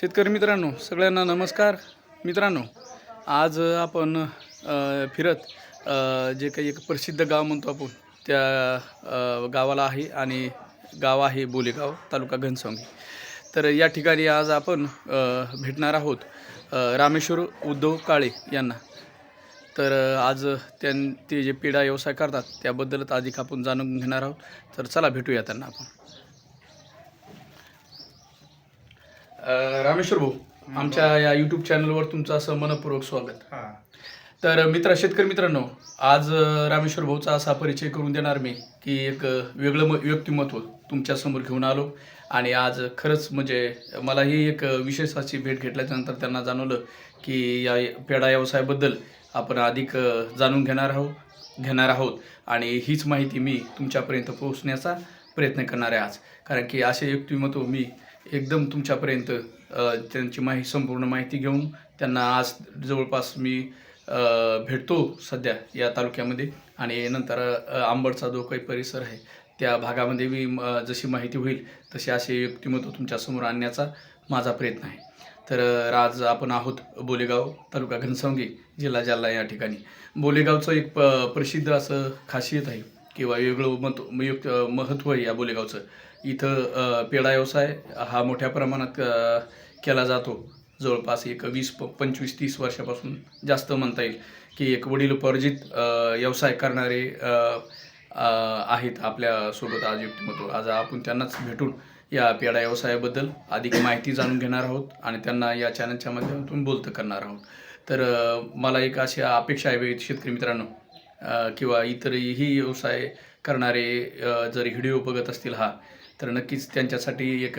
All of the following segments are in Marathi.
शेतकरी मित्रांनो सगळ्यांना नमस्कार. मित्रांनो आज आपण फिरत जे काही एक प्रसिद्ध गाव म्हणतो आपण त्या गावाला आहे आणि गाव आहे बोलेगाव तालुका घनसावंगी तर या ठिकाणी आज आपण भेटणार आहोत रामेश्वर उद्धव काळे यांना. तर आज त्यां ते जे पेढा व्यवसाय करतात त्याबद्दलच अधिक आपण जाणून घेणार आहोत. तर चला भेटूया त्यांना आपण. रामेश्वर भाऊ आमच्या या यूट्यूब चॅनलवर तुमचं असं मनपूर्वक स्वागत. हा. तर मित्र शेतकरी मित्रांनो आज रामेश्वर भाऊचा असा परिचय करून देणार मी की एक वेगळं म व्यक्तिमत्व तुमच्यासमोर घेऊन आलो. आणि आज खरंच म्हणजे मलाही एक विशेष अशी भेट घेतल्याच्यानंतर त्यांना जाणवलं की या पेढा व्यवसायाबद्दल आपण अधिक जाणून घेणार आहोत घेणार आहोत. आणि हीच माहिती मी तुमच्यापर्यंत पोहोचण्याचा प्रयत्न करणार आहे आज. कारण की असे व्यक्तिमत्व मी एकदम तुमच्यापर्यंत त्यांची माहिती संपूर्ण माहिती घेऊन त्यांना आज जवळपास मी भेटतो सध्या या तालुक्यामध्ये. आणि नंतर आंबडचा जो काही परिसर आहे त्या भागामध्ये मी म, जशी माहिती होईल तसे असे व्यक्तिमत्व तुमच्यासमोर आणण्याचा माझा प्रयत्न आहे. तर आज आपण आहोत बोलेगाव तालुका घनसावंगी जिल्हा जालना या ठिकाणी. बोलेगावचं एक प प्रसिद्ध असं खासियत आहे किंवा वेगळं मत युक्त महत्त्व आहे या बोलेगावचं. इथं पेढा व्यवसाय हा मोठ्या प्रमाणात केला जातो. जवळपास एक वीस प पंचवीस तीस वर्षापासून जास्त म्हणता येईल की एक वडीलोपार्जित उपार्जित व्यवसाय करणारे आहेत आपल्यासोबत आज युक्तिमत्व. आज आपण त्यांनाच भेटून या पेढा व्यवसायाबद्दल अधिक माहिती जाणून घेणार आहोत आणि त्यांना या चॅनलच्या माध्यमातून बोलतं करणार आहोत. तर मला एक अशी अपेक्षा आहे शेतकरी मित्रांनो. किंवा इतरही व्यवसाय करणारे जर व्हिडिओ बघत असतील हा तर नक्कीच त्यांच्यासाठी एक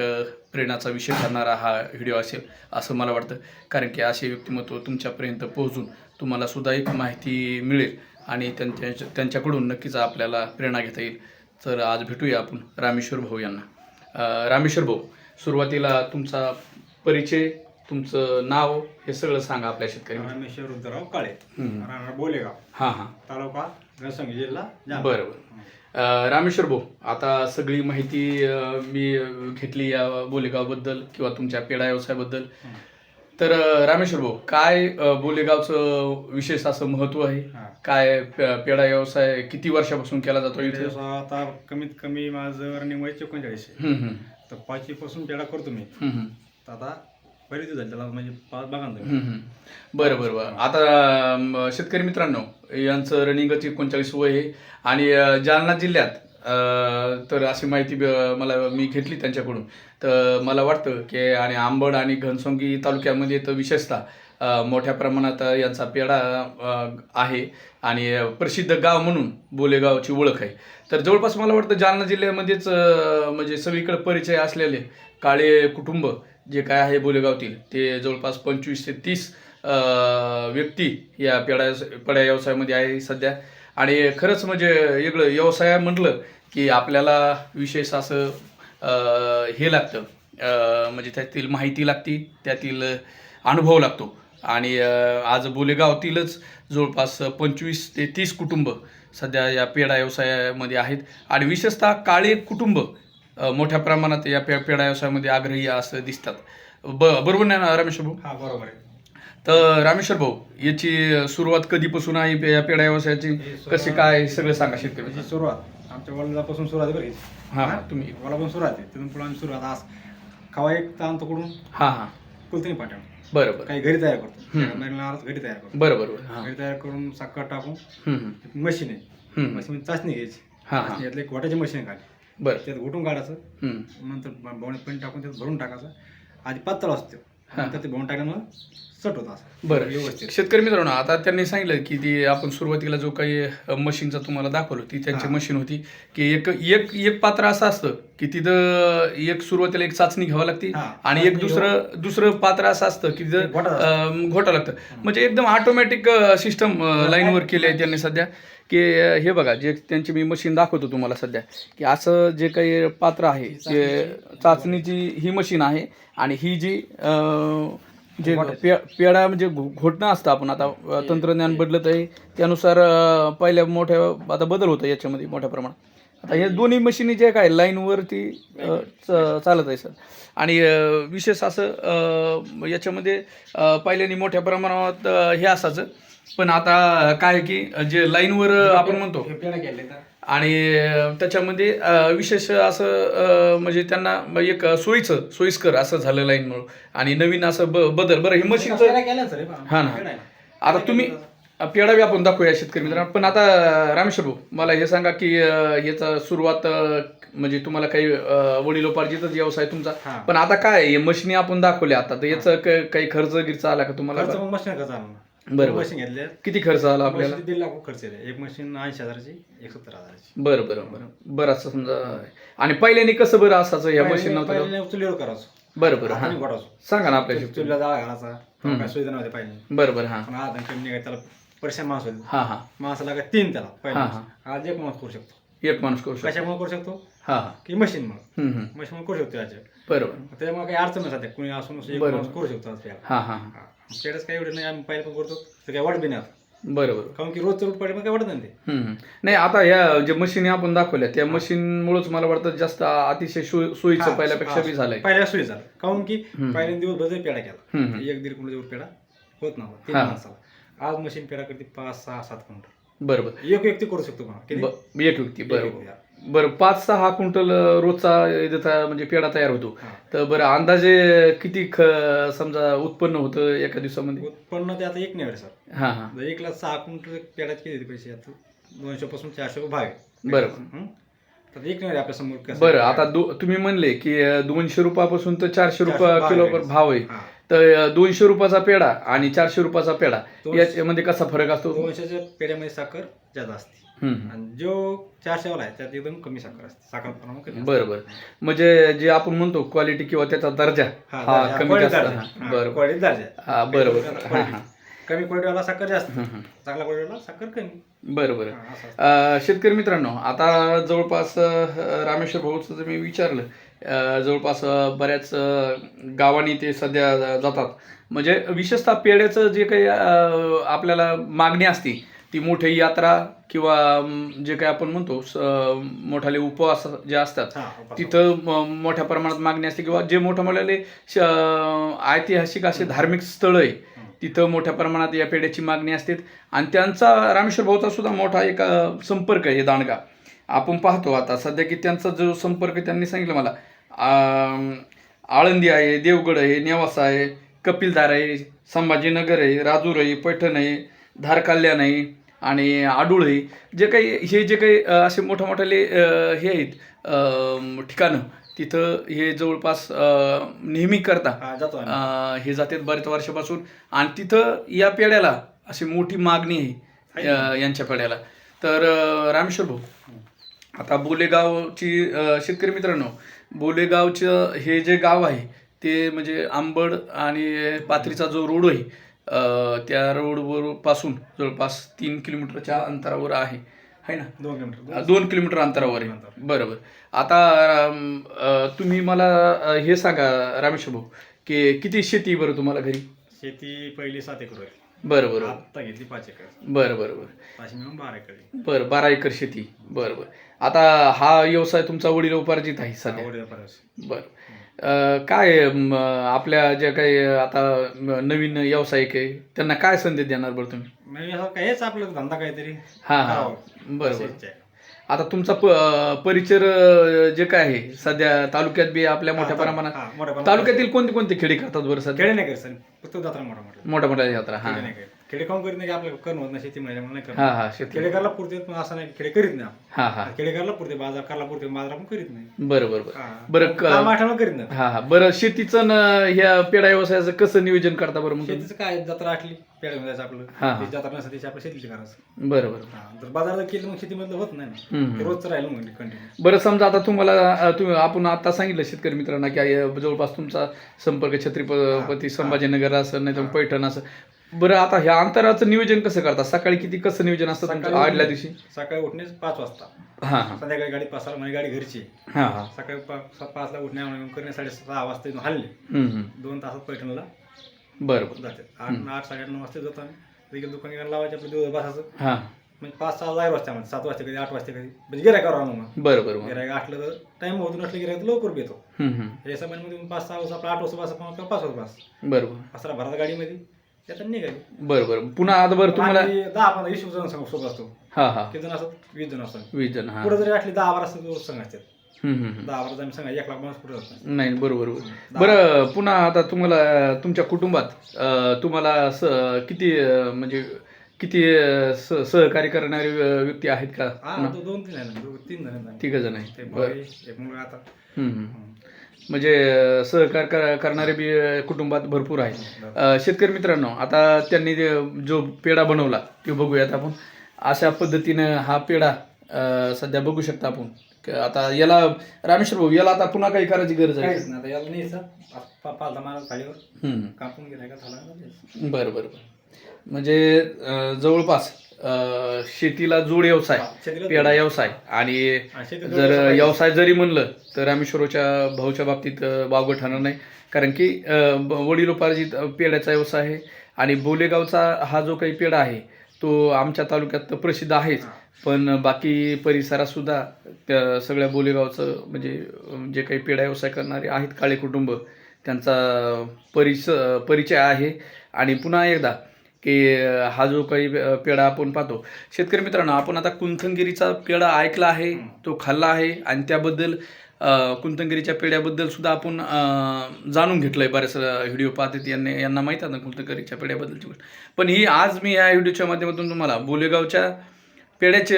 प्रेरणाचा विषय ठरणारा हा व्हिडिओ असेल असं मला वाटतं. कारण की असे व्यक्तिमत्व तुमच्यापर्यंत पोहोचून तुम्हाला सुद्धा एक माहिती मिळेल आणि त्यांच्या त्यांच्याकडून नक्कीच आपल्याला प्रेरणा घेता येईल. तर आज भेटूया आपण रामेश्वर भाऊ यांना. रामेश्वर भाऊ सुरुवातीला तुमचा परिचय तुमचं नाव हे सगळं सांगा आपल्या शेतकरी रामेश्वर रुद्रराव काळे हम्म. राहणार बोलेगाव हां हां. तालुका घनसंगी जिल्हा जालना. बरं बरं. अ, रामेश्वर भाऊ आता सगळी माहिती अ, मी अ, घेतली या बोलेगावबद्दल किंवा तुमच्या पेढा व्यवसायाबद्दल. हं. तर अ, रामेश्वर भाऊ काय अ, बोलेगावचं विशेष असं महत्त्व आहे? हा. काय पे- पेढा व्यवसाय किती वर्षापासून केला जातो इथे? आता कमीत कमी माझं रनिंग वय एकोणचाळीस आहे. हम्म, हम्म, तर पाचवी पासून पेढा करतो मी. हम्म, हम्म, तर आता बरेच दिवस झाले त्याला म्हणजे बघा ना तुम्ही. हम्म, हम्म. बरं बरं बरं. आता शेतकरी मित्रांनो यांचं रनिंगच एकोणचाळीस वय आहे. आणि अ, जालना जिल्ह्यात अ, तर अशी माहिती ब- मला मी घेतली त्यांच्याकडून. तर मला वाटतं की आणि आंबड आणि घनसोंगी तालुक्यामध्ये तर विशेषतः अ, मोठ्या प्रमाणात यांचा पेढा अ, आहे. आणि प्रसिद्ध गाव म्हणून बोलेगावची ओळख आहे. तर जवळपास मला वाटतं जालना जिल्ह्यामध्येच अ, म्हणजे सगळीकडे परिचय असलेले काळे कुटुंब जे काय आहे बोलेगावतील ते जवळपास पंचवीस ते तीस व्यक्ती या पेढा पेड्या व्यवसायामध्ये आहे सध्या. आणि खरंच म्हणजे वेगळं व्यवसाय म्हटलं की आपल्याला विशेष असं हे लागतं. म्हणजे त्यातील माहिती लागती त्यातील अनुभव लागतो. आणि आज बोलेगावातीलच जवळपास पंचवीस ते तीस कुटुंब सध्या या पेढा व्यवसायामध्ये आहेत. आणि विशेषतः काळे कुटुंब मोठ्या प्रमाणात या पे पेढा व्यवसायामध्ये आग्रही असं दिसतात. ब बरोबर नाही ना रमेश भाऊ? हा बरोबर आहे. तर रामेश्वर भाऊ याची सुरुवात कधीपासून आहे पे- या पेढा व्यवसायाची? ही कशी काय सगळं सांगा शेतकरी. त्याची सुरुवात. आमच्या वडिलापासून सुरुवात आहे बरं? हां हां तुम्ही. वडिलापासून सुरुवात आहे. तिथून पुढे आम्ही सुरुवात आज खवा एक तर आणतो कडून हां हां. कुलतीने पाठवून बरं बरं काही घरी तयार करतो. हम्म. महिन्याला घरी तयार करतो. बरं बरं बरं हां. घरी तयार करून साखर टाकून हम्म, मशीन आहे. हम्म. मशीन चाचणी घ्यायची. हां हां. चाचणी घेतली एक वाटाची मशीन खाली. बरं त्यात घुटून काढायचं हम्म. नंतर भवणे पण टाकून त्यात भरून टाकायचं आधी पातळ असतो. नंतर ते भवून टाकल्यामुळे सट होत असं. बरं व्यवस्थित. शेतकरी मित्रांनो आता त्यांनी सांगितलं की ती आपण सुरुवातीला जो काही अ, मशीनचा तुम्हाला दाखवलं ती त्यांची हां. मशीन होती की एक एक एक पात्र असं असतं की तिथं एक सुरुवातीला एक चाचणी घ्यावी लागते हां. आणि एक चाचणी दुसरं दुसरं पात्र असं असतं की तिथं घोटाळं अ, घोटा लागतं. म्हणजे एकदम ऑटोमॅटिक सिस्टम लाईनवर केली आहे त्यांनी सध्या की अ, हे बघा जे त्यांची मी मशीन दाखवतो तुम्हाला सध्या की असं जे काही पात्र आहे ते चाचणीची ही मशीन आहे आणि ही जी अ, जे पे पेढा म्हणजे घो- घोटणं असतं आपण. आता अ, तंत्रज्ञान बदलत आहे त्यानुसार अ, पहिल्या मोठ्या आता बदल होतं याच्यामध्ये मोठ्या प्रमाणात. आता हे दोन्ही मशीनी जे काय लाईनवरती अ, च- चालत आहे सर आणि अ, विशेष असं अ, याच्यामध्ये अ, पहिल्याने मोठ्या प्रमाणात अ, हे असायचं. पण आता काय की जे लाईनवर आपण म्हणतो पेढा केले तर आणि त्याच्यामध्ये विशेष असं म्हणजे त्यांना एक सोयीचं सोयीस्कर असं झालं लाईनमुळं आणि नवीन असं ब बदल. बरं हे मशीनचं सर हे ना. आता तुम्ही पेढा बी आपण दाखवूया शेतकरी मित्रांनो. पण आता रामेश्वर भाऊ मला हे सांगा की याचा सुरुवात म्हणजे तुम्हाला काही वडिलोपार्जितच व्यवसाय तुमचा. पण आता काय मशीनी आपण दाखवल्या आता. तर याचं काही खर्च गिरचा आला का तुम्हाला? मशीन खर्च आला ना. बरं, बरं. मशीन घेतले किती खर्च आला आपल्याला? मशीन दीड लाख खर्च येते एक मशीन ऐंशी हजाराची एक सत्तर हजाराची. बरं बरं बरं. बरं असं समजा. आणि पहिल्याने कसं बरं असायचं? ह्या मशीन नव्हतं पहिले चुलीवर करायचो. बरं बरं हाताने हां. सांगा ना आपल्या शेतकरी चुलीला जाळा घालायचा. तेव्हा काय सुविधा नव्हत्या पहिले. बरं बरं हां. पण आज कमी निघाय त्याला परेशान माणूस होते हां हां. माणसाला काय तीन त्याला पहिले आज एक माणूस करू शकतो. एक माणूस करू शकतो. कशामुळे करू शकतो? हां हां. की मशीन म्हणून हम्म, हम्म. मशीन करू शकतो आज बरोबर. त्यामुळे काही अडचण नसते कुणी असून एक बरोबर. माणूस करू शकतो आज त्याला. हां हां हां. काही एवढं नाही आम्ही पहिले पण करतो. तर काही वाट बी नाही आता. बरं बरं कारण की रोजचं रूट पडे मग काही वाटत नाही ते. हम्म, हम्म. नाही आता ह्या जे मशीनी आपण दाखवल्या त्या मशीनमुळेच मला वाटतं जास्त अतिशय सोयीचं हा, पहिल्यापेक्षा हा, बी झालंय. पहिल्या सोयी झालं काहून की हम्म. पहिल्या दिवस भर पेडा केला हम्म. एक दीड क्विंटल पेडा होत नव्हता. तीन हा. माणसाला. आज मशीन पेडा करते पाच सहा सात क्विंटल बरं बरं एक व्यक्ती करू शकतो म्हणा किती? ब- एक व्यक्ती एक बरं पाच सहा क्विंटल अं, रोजचा इथं म्हणजे पेढा तयार होतो. हा. तर बरं अंदाजे किती ख समजा उत्पन्न होतं एका दिवसामध्ये? उत्पन्न ते आता एक नाही सर. हां हां. जर एकला सहा क्विंटल पेड्यात किती पैसे? आता दोनशे पासून चारशे रुपये भाव आहे. हं? तर एक नाही आपल्यासमोर कसं बरं आता दो तुम्ही म्हणले की अं, दोनशे रुपयापासून तर चारशे रुपये चारशे भाव किलो आहे. भाव आहे. हा. तर दोनशे रुपयाचा पेढा आणि चारशे रुपयाचा पेढा. याच्यामध्ये कसा फरक असतो? दोनशेच्या पेड्यामध्ये साखर जास्त असते. आणि जो चारशे वाला आहे त्यात एकदम कमी साखर असते. साखर प्रमाण. बरं बरं म्हणजे जे आपण म्हणतो क्वालिटी किंवा त्याचा दर्जा हा, कमी जास्त. बरं. हा बरं बरं कमी क्वालिटीवाला साखर जास्त हम्म, हम्म. चांगला क्वालिटीवाला साखर कमी बरं बरं हा, असं असतं. अ, शेतकरी मित्रांनो आता जवळपास अ, रामेश्वर भाऊचं जर मी विचारलं अ, जवळपास अ, बऱ्याच अ, गावांनी ते सध्या जातात म्हणजे विशेषतः पेढ्याचं जे काही अ, आपल्याला मागणी असते ती मोठी यात्रा किंवा जे काही आपण म्हणतो स- मोठाले उपवास जे असतात हा. तिथं म- मोठ्या प्रमाणात मागणी असते किंवा जे मोठ्या मोठ्याले श- ऐतिहासिक असे धार्मिक स्थळ आहे तिथं मोठ्या प्रमाणात या पेढ्याची मागणी असते. आणि त्यांचा रामेश्वर भाऊचा सुद्धा मोठा एक संपर्क आहे दांडगा. आपण पाहतो आता सध्या की त्यांचा जो संपर्क त्यांनी सांगितलं मला आळंदी आहे देवगड आहे नेवासा आहे कपिलधार आहे संभाजीनगर आहे राजूर आहे पैठण आहे धारकल्याण आहे आणि आडूळ आहे. जे काही हे जे काही असे मोठ्या मोठ्याले हे आहेत ठिकाणं तिथं हे जवळपास नेहमी करता. हा, जातात बऱ्याच वर्षापासून. आणि तिथं या पेढ्याला अशी मोठी मागणी आहे यांच्या पेढ्याला तर रामेश्वर भाऊ आता बोलेगावची शेतकरी मित्रांनो बोलेगावचं हे जे गाव आहे ते म्हणजे आंबड आणि पाथरीचा जो रोड आहे त्या रोडवर पासून जवळपास तीन किलोमीटरच्या अंतरावर आहे. है ना? दोन किलोमीटर. दोन किलोमीटर अंतरावर आहे. बरोबर. आता तुम्ही मला हे सांगा रामेश्वर भाऊ की किती शेती आहे बरं तुम्हाला घरी? शेती पहिली सात एकर होती. बरं बरं. आता घेतली पाच एकर. बरं बरं बरं. मिळून बारा एकर आहे. बरं बारा एकर शेती. बरं बरं. आता हा व्यवसाय तुमचा वडील उपार्जित आहे सध्या. बरं. काय आपल्या जे काही आता नवीन व्यावसायिक आहे त्यांना काय संदेश देणार बरं तुम्ही? म्हणजे काय हेच आपलं धंदा काहीतरी. हां हां. बरं बरं. आहे. आता तुमचा प परिचर जे काय आहे सध्या तालुक्यात बी आपल्या मोठ्या हा, प्रमाणात हा, मोठ्या प्रमाणात. तालुक्यातील कोणते कोणते खेडे करतात बरं सध्या? खेडे नाही करत सर. फक्त जत्रा मोठा मोठा मोठ्या मोठ्या यात्रा हां. खेडे नाही करत खेडे काऊन करीत नाही की आपल्याला करणं होत नाही शेती म्हणजे म्हणून नाही करत. हां हां शेती. खेडे करायला पुरते पण असं नाही खेडे करीत नाही आपण. हां हां. खेडे करायला पुरते बाजार करायला पुरते बाजार आपण करीत नाही. बरं बरं बरं हा. बरं क- काम आठवण करीत नाही. हां हां. बरं शेतीचं न ह्या पेढा व्यवसायाचं कसं नियोजन करता बरं मग तुम्ही? शेतीचं काय जत्रा आटली पेड जायचं आपलं. हा, हा. ती जत्रा नसते त्याची आपल्या शेतीची करायचं. बरं बरं. हा, जर बाजारात केलं मग शेतीमधलं होत नाही ना. हम्म, ते रोजचं राहिलं मग कंटिन्यू बरं समजा आता तुम्हाला अ, तुम्ही आपण आता सांगितलं शेतकरी मित्रांना की अ, जवळपास तुमचा संपर्क छत्रपती संभाजीनगर असं नाही तर पैठण असं बरं आता ह्या अंतराचं नियोजन कसं करता? सकाळी किती कसं नियोजन असतं तुमचं? आदल्या दिवशी? सकाळी उठणे पाच वाजता. हां हां. संध्याकाळी गाडी पाच माझी गाडी घरची. हां हां. सकाळी पा- पाचला उठणे आणून करणे साडेसहा वाजता इथून हल्ले. दोन तासात पैठणला. बरं जाते. आठ आठ साडेआठ नऊ वाजता जातो आम्ही. दुकान लावायचे आपलं दिवस बसायचं. हां. म्हणजे पाच सहा जाहीर वाजता म्हणजे सात वाजता कधी आठ वाजता कधी. म्हणजे गिरायक करावं मग. बरं बरं गिरायक असलं तर टाइम होतो नसलं गिरायक लवकर येतो. हे समजमध्ये पाच सहा वाजता आपला आठ वाजता आपण पाच वाजता बस. बरं बरं. असला भरत गाडीमध्ये. त्यात निघाली. बरं बरं. पुन्हा आता बरं तुम्हाला आम्ही दहा पंधरा वीस जण संघ सोबत असतो. हां हां. किती जण असतात? वीस जण असतात. वीस जण हां. पुढे जरी असले दहा बारा संघ असतात हम्म, हम्म, हम्म. दहा बारा आम्ही संघ एक लाख माणूस पुढे जातात नाही. बरोबर बरोबर. बरं पुन्हा आता तुम्हाला तुमच्या कुटुंबात अं, तुम्हाला स किती अं, म्हणजे किती अं, स सहकार्य करणारे व्य- व्यक्ती आहेत का? हा तो दोन तीन आहे ना दोन- तीन जण आहेत. आम्ही. तिघ जण आहेत. बरं. आहे, एक मुलगा आता. हम्म, हम्म. म्हणजे सहकार कर- करणारे बी कुटुंबात भरपूर आहेत. अं, शेतकरी मित्रांनो आता त्यांनी जे- पेढा बनवला तो बघूयात आपण. अशा पद्धतीनं हा पेढा सध्या बघू शकता आपण. आता याला रामेश्वर भाऊ याला आता पुन्हा काही करायची गरज आहे बरं बरं बरं. म्हणजे जवळपास शेतीला जोड व्यवसाय पेढा व्यवसाय. आणि जर व्यवसाय. जरी म्हणलं तर रामेश्वरच्या भाऊच्या बाबतीत वावगं ठरणार नाही. कारण की वडिलोपार्जित अं, पेढ्याचा व्यवसाय आहे. आणि बोलेगावचा हा जो काही पेढा आहे तो आमच्या तालुक्यात प्रसिद्ध आहेच. पण बाकी परिसरात सुद्धा त्या सगळ्या बोलेगावचं म्हणजे जे काही पेढा व्यवसाय करणारे आहेत काळे कुटुंब त्यांचा परिस परिचय आहे. आणि पुन्हा एकदा की हा जो काही पेढा आपण पाहतो. शेतकरी मित्रांनो आपण आता कुंथनगिरीचा पेढा ऐकला आहे तो खाल्ला आहे आणि त्याबद्दल कुंथनगिरीच्या पेढ्याबद्दल सुद्धा आपण जाणून घेतलं आहे बऱ्याच व्हिडिओ पाहतात यांनी यांना माहीत आहे ना कुंथनगिरीच्या पेढ्याबद्दलची गोष्ट. पण ही आज मी या व्हिडिओच्या माध्यमातून तुम्हाला बोलेगावच्या पेढ्याचे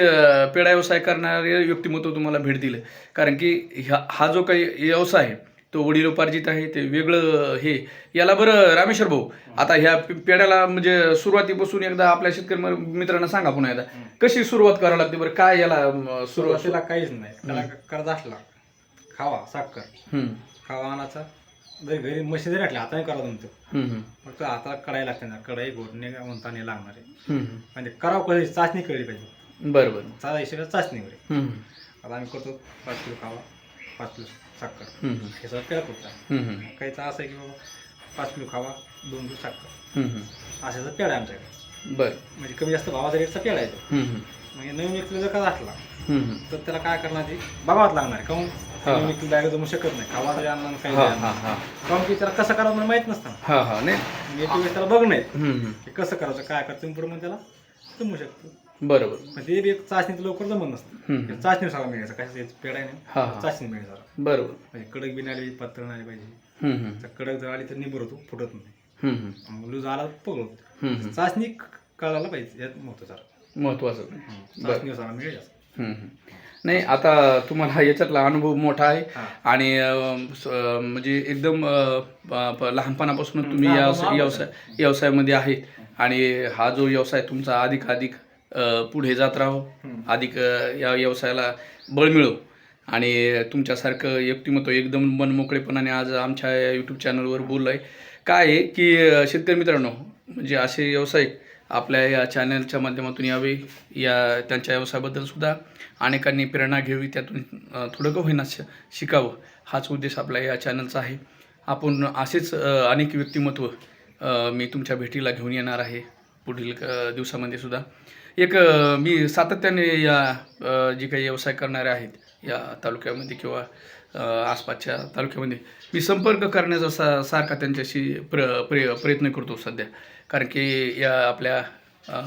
पेढा व्यवसाय करणारे व्यक्तिमत्व तुम्हाला भेट दिलं. कारण की ह्या हा जो काही व्यवसाय आहे तो वडिलोपार्जित आहे ते वेगळं हे. याला बरं रामेश्वर भाऊ आता ह्या पे- पेढ्याला म्हणजे सुरुवातीपासून एकदा आपल्या शेतकरी मित्रांना सांगा पुन्हा एकदा. कशी सुरुवात करावी लागते बरं? काय याला सुरुवातीला काहीच नाही. त्याला कर्ज असला. खावा साखर. खावा आणायचा. जरी घरी मशीन जरी असल्या हाताने करा तुमचं. फक्त हाताला कढाई लागते ना. कढाई घोटणे म्हणता नाही लागणार आहे. म्हणजे करावं कधी चाचणी कळली पाहिजे. बरं बरं. साधा हिशोबात चाचणी आता आम्ही करतो पाच किलो खावा पाच किलो. साखर. हम्म, हम्म, हे सगळं पेढा कुठला हम्म, हम्म, काहीचा असं आहे की बाबा पाच किलो खावा दोन किलो साखर. हम्म, हम्म. पेढा आहे आमच्याकडे. बरं. म्हणजे कमी जास्त भावाचा रेटचा पेढा हम्म, हम्म, म्हणजे नवीन व्यक्तीला जर का असला हम्म, हम्म. तर त्याला काय करणार ते? बघावंच लागणार आहे. काहून? हा. नवीन व्यक्ती डायरेक्ट जमू शकत नाही. खावा तरी आणणार काही हा नाही हा. हा. काहून की त्याला कसं करावं मला माहीत नसतं. हा हा नाही. त्याला आहे. हम्म, हम्म. की कसं करायचं काय करायचं पुढे मग त्याला जमू शकतो. बरोबर. पण ते बी एक चाचणीत लवकर जमत नसतं. हम्म. ते चाचणी सगळं मिळायचं काय पेढा आहे हा, ना? हा. चाचणी मिळायचं बरोबर. म्हणजे कडक बी नाही आली पातळ नाही आली पाहिजे. हम्म, हम्म, तर कडक जर आली तर निबर होतो फुटत नाही. हम्म, हम्म, मग लूज आला पगळतो हम्म, हम्म. चाचणी कळायला पाहिजे यात महत्त्व जरा महत्वाचं चाचणी सगळं मिळेल हम्म, हम्म. नाही आता तुम्हाला याच्यातला अनुभव मोठा आहे. हा. आणि अं, स- अं, म्हणजे एकदम अं, प- प- लहानपणापासून तुम्ही या व्यवसाय व्यवसायामध्ये आहे. आणि हा जो व्यवसाय तुमचा अधिक अधिक अं, पुढे जात राहो. अधिक या व्यवसायाला बळ मिळो. आणि तुमच्यासारखं व्यक्तिमत्व एकदम मनमोकळेपणाने आज आमच्या यूट्यूब चॅनलवर बोललं आहे काय आहे की शेतकरी मित्रांनो म्हणजे असे व्यावसायिक आपल्या या चॅनलच्या माध्यमातून यावे या त्यांच्या व्यवसायाबद्दल सुद्धा अनेकांनी प्रेरणा घ्यावी त्यातून थोडं का होईना श- शिकावं हाच उद्देश आपल्या या चॅनलचा आहे. आपण असेच अनेक व्यक्तिमत्व मी तुमच्या भेटीला घेऊन येणार आहे पुढील दिवसामध्ये सुद्धा. एक मी सातत्याने या जे काही व्यवसाय करणारे आहेत या तालुक्यामध्ये किंवा आसपासच्या तालुक्यामध्ये मी संपर्क करण्याचा सा सारखा त्यांच्याशी प्र प्र प्रयत्न करतो सध्या. कारण की या आपल्या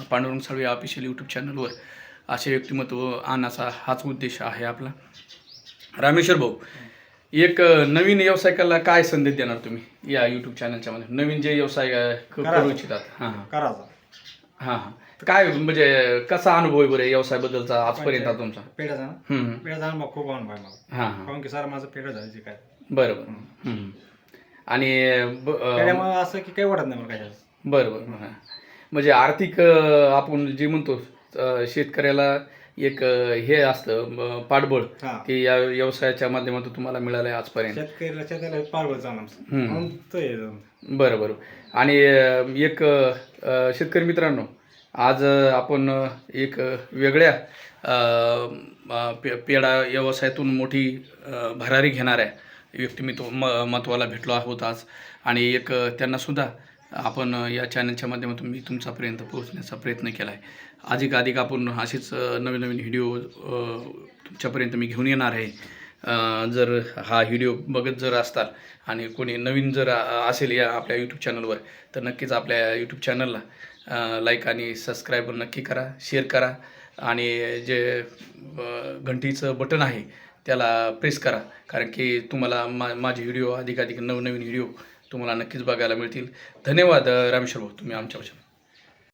पांडुरंग साळवे ऑफिशियल यूट्यूब चॅनलवर असे व्यक्तिमत्व आणण्याचा हाच उद्देश आहे आपला. रामेश्वर भाऊ एक नवीन व्यावसायिकाला काय संदेश देणार तुम्ही या यूट्यूब चॅनलच्या मध्ये नवीन जे व्यवसाय करू. इच्छितात? हां हां. हां हां. काय म्हणजे कसा अनुभव आहे बरं व्यवसायाबद्दलचा आजपर्यंत तुमचा? पेढा जाणं हम्म. पेढा मग खूप अनुभव हां हां. काहून की सर माझं पेढा झालं जे काय. बरं बरं हम्म. आणि ब- अं, पेढ्यामुळे असं की काही वाटत नाही मला काय बरं बरं हां. म्हणजे आर्थिक अं, आपण जे म्हणतो अं, शेतकऱ्याला एक अं, हे असतं अं, पाठबळ हा. ते या व्यवसायाच्या माध्यमातून तुम्हाला मिळालं आहे आजपर्यंत शेतकऱ्याला शेताला पारवळ जाणं. हम्म. म्हणून तो हे जाणं. बरं बरं आणि अं, एक अं, शेतकरी मित्रांनो आज आपण एक वेगळ्या पे पेढा व्यवसायातून मोठी भरारी घेणाऱ्या व्यक्तिमत्व म महत्त्वाला भेटलो आहोत आज. आणि एक त्यांनासुद्धा आपण या चॅनलच्या माध्यमातून मी तुमच्यापर्यंत पोहोचण्याचा प्रयत्न केला आहे अधिक अधिक आपण असेच नवीन नवीन व्हिडिओ तुमच्यापर्यंत मी घेऊन येणार आहे. जर हा व्हिडिओ बघत जर असताल आणि कोणी नवीन जर असेल या आपल्या यूट्यूब चॅनलवर तर नक्कीच आपल्या यूट्यूब चॅनलला लाईक आणि सबस्क्राईब नक्की करा शेअर करा. आणि जे घंटीचं बटन आहे त्याला प्रेस करा. कारण की तुम्हाला मा माझे व्हिडिओ अधिकाधिक नवनवीन व्हिडिओ तुम्हाला नक्कीच बघायला मिळतील. धन्यवाद रामेश्वर भाऊ तुम्ही आमच्यापासून.